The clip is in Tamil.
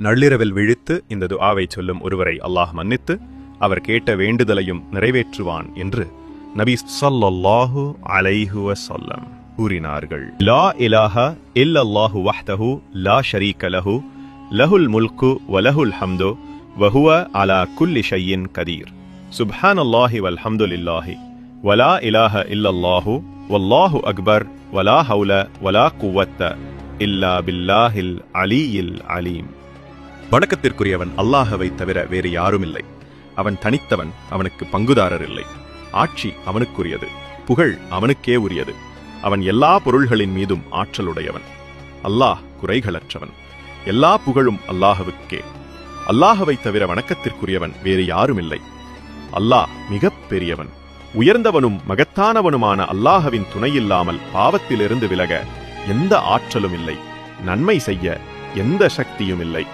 நள்ளிரவில் விழித்து இந்த துஆவை சொல்லும் ஒருவரை அல்லாஹ் மன்னித்து அவர் கேட்ட வேண்டுதலையும் நிறைவேற்றுவான் என்று நபி ஸல்லல்லாஹு அலைஹுவ சொல்லம் கூறினார்கள். லா இல்லாஹ இல் அல்லாஹு வஹ்தஹு லா ஷரீக லஹு லஹுல் முல்கு வலஹுல் ஹம்து வஹுவ அலா குல்லி ஷையின் கதீர். சுப்ஹானல்லாஹி வல்ஹம்துலில்லாஹி வலா இலாஹ இல்லல்லாஹு வல்லாஹு அக்பர் வலா ஹவுல வலா குவத்த இல்லா பில்லாஹில் அலியில் அலீம். வணக்கத்திற்குரியவன் அல்லாஹவை தவிர வேறு யாரும் இல்லை அவன் தனித்தவன் அவனுக்கு பங்குதாரர் இல்லை ஆட்சி அவனுக்குரியது புகழ் அவனுக்கே உரியது. அவன் எல்லா பொருள்களின் மீதும் ஆற்றலுடையவன். அல்லாஹ் குறைகளற்றவன். எல்லா புகழும் அல்லாஹவுக்கே. அல்லாஹவை தவிர வணக்கத்திற்குரியவன் வேறு யாரும் இல்லை அல்லாஹ் மிகப் பெரியவன். உயர்ந்தவனும் மகத்தானவனுமான அல்லாஹவின் துணையில்லாமல் பாவத்திலிருந்து விலக எந்த ஆற்றலும் இல்லை. நன்மை செய்ய எந்த சக்தியும் இல்லை.